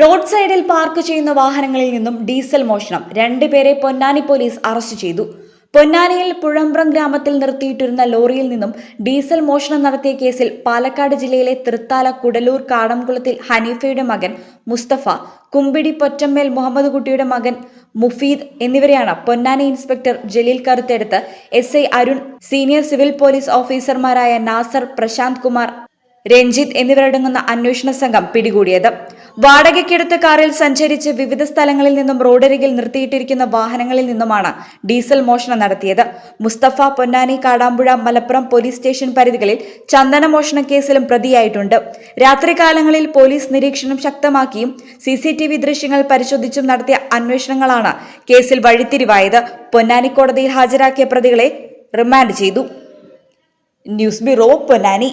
Road സൈഡിൽ park ചെയ്യുന്ന വാഹനങ്ങളിൽ നിന്നും ഡീസൽ മോഷണം. രണ്ടുപേരെ പൊന്നാനി പോലീസ് അറസ്റ്റ് ചെയ്തു. പൊന്നാനിയിൽ പുഴമ്പ്രം ഗ്രാമത്തിൽ നിർത്തിയിട്ടിരുന്ന ലോറിയിൽ നിന്നും ഡീസൽ മോഷണം നടത്തിയ കേസിൽ പാലക്കാട് ജില്ലയിലെ തൃത്താല കുടലൂർ കാടംകുളത്തിൽ ഹനീഫയുടെ മകൻ മുസ്തഫ കുമ്പിടി പൊറ്റമ്മേൽ മുഹമ്മദ് കുട്ടിയുടെ മകൻ മുഫീദ് എന്നിവരെയാണ് Ponnani inspector Jaleel കറുത്തെടുത്ത് S I Arun senior civil police ഓഫീസർമാരായ നാസർ പ്രശാന്ത് കുമാർ രഞ്ജിത്ത് എന്നിവരടങ്ങുന്ന അന്വേഷണ സംഘം പിടികൂടിയത്. വാടകയ്ക്കെടുത്ത കാറിൽ സഞ്ചരിച്ച് വിവിധ സ്ഥലങ്ങളിൽ നിന്നും റോഡരികിൽ നിർത്തിയിട്ടിരിക്കുന്ന വാഹനങ്ങളിൽ നിന്നുമാണ് ഡീസൽ മോഷണം നടത്തിയത്. മുസ്തഫ പൊന്നാനി കാടാമ്പുഴ മലപ്പുറം പോലീസ് സ്റ്റേഷൻ പരിധികളിൽ ചന്ദന മോഷണ കേസിലും പ്രതിയായിട്ടുണ്ട്. രാത്രികാലങ്ങളിൽ പോലീസ് നിരീക്ഷണം ശക്തമാക്കിയും സി സി ടി വി ദൃശ്യങ്ങൾ പരിശോധിച്ചും നടത്തിയ അന്വേഷണങ്ങളാണ് കേസിൽ വഴിത്തിരിവായത്. പൊന്നാനി കോടതിയിൽ ഹാജരാക്കിയ പ്രതികളെ റിമാൻഡ് ചെയ്തു. News bureau Ponnani.